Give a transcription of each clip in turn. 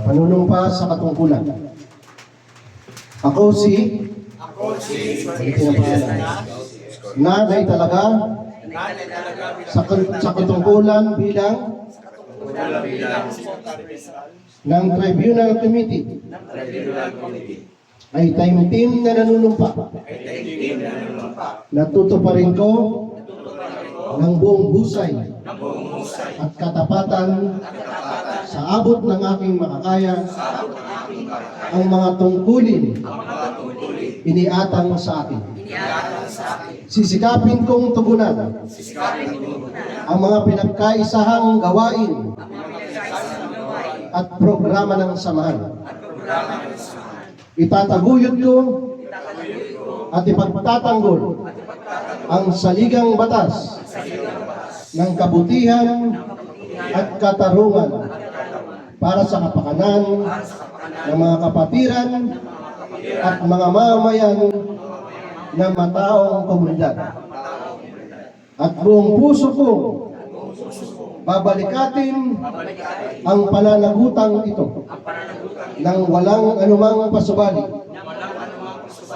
Panunumpa sa katungkulan. Ako si Ako si na Nanay talaga sa, sa katungkulan bilang ng Tribunal Committee Tribunal Committee. ay time team na nanunumpa. Ay thank na nanumpa Natutuparin ko ng buong ng husay at katapatan sa abot ng aking makakaya ang mga tungkulin iniatang sa akin. Sisikapin kong tugunan ang mga pinagkaisahang gawain at programa ng samahan. Itataguyod ko at ipagtatanggol ang saligang batas ng kabutihan at katarungan para sa kapakanan ng mga kapatiran at mga mamayan ng mataong komunidad. At buong puso ko, babalikatin ang pananagutang ito ng walang anumang pasubali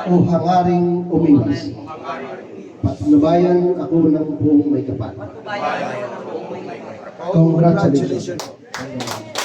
o hangaring umiwas. Patnubayan ako ng buong may kapal. Congratulations.